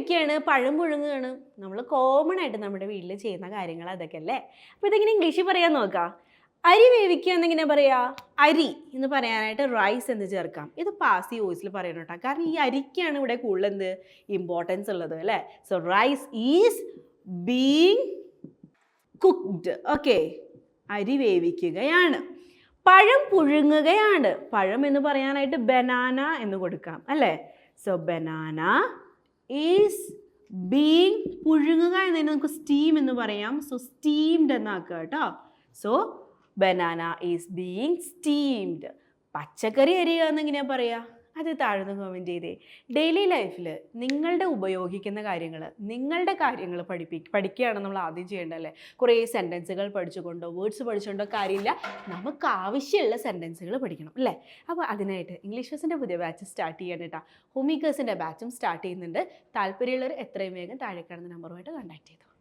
വേവിക്കുകയാണ് പഴം പുഴുങ്ങുകയാണ്. നമ്മൾ കോമൺ ആയിട്ട് നമ്മുടെ വീട്ടിൽ ചെയ്യുന്ന കാര്യങ്ങൾ അതൊക്കെ അല്ലേ? അപ്പോൾ ഇതെങ്ങനെ ഇംഗ്ലീഷിൽ പറയാൻ നോക്കാം? അരി വേവിക്കുക എന്നെങ്ങനെ പറയാ? അരി എന്ന് പറയാനായിട്ട് റൈസ് എന്ന് ചേർക്കാം? ഇത് പാസി വോയിസിൽ പറയണം കേട്ടോ. കാരണം ഈ അരിക്കാണ് ഇവിടെ കൂടുതൽ എന്ത് ഇമ്പോർട്ടൻസ് ഉള്ളത് അല്ലേ? So rice is being cooked okay അരി വേവിക്കുകയാണ്. പഴം പുഴുങ്ങുകയാണ്. പഴം എന്ന് പറയാനായിട്ട് ബനാന എന്ന് കൊടുക്കാം അല്ലേ? സോ ബനാന ഈസ് ബീങ് പുഴുങ്ങുക എന്നതിന് നമുക്ക് സ്റ്റീം എന്ന് പറയാം. സോ സ്റ്റീംഡ് എന്നാക്കുക കേട്ടോ. So banana is being steamed പച്ചക്കറി അരിയുക എന്നെങ്ങനെയാ പറയുക അത് താഴ്ന്നു കമന്റ് ചെയ്തേ. ഡെയിലി ലൈഫിൽ നിങ്ങളുടെ ഉപയോഗിക്കുന്ന കാര്യങ്ങൾ നിങ്ങളുടെ കാര്യങ്ങൾ പഠിപ്പി പഠിക്കുകയാണ് നമ്മൾ ആദ്യം ചെയ്യേണ്ടതല്ലേ? കുറേ സെന്റൻസുകൾ പഠിച്ചുകൊണ്ടോ വേർഡ്സ് പഠിച്ചുകൊണ്ടോ കാര്യമില്ല. നമുക്ക് ആവശ്യമുള്ള സെന്റൻസുകൾ പഠിക്കണം അല്ലേ? അപ്പോൾ അതിനായിട്ട് ഇംഗ്ലീഷ് ബസ്സിന്റെ പുതിയ ബാച്ച് സ്റ്റാർട്ട് ചെയ്യാൻ കേട്ടോ. ഹോമിക്കേഴ്സിന്റെ ബാച്ചും സ്റ്റാർട്ട് ചെയ്യുന്നുണ്ട്. താല്പര്യമുള്ളവർ എത്രയും വേഗം താഴെ കാണുന്ന നമ്പറുമായിട്ട് കോൺടാക്ട് ചെയ്തു.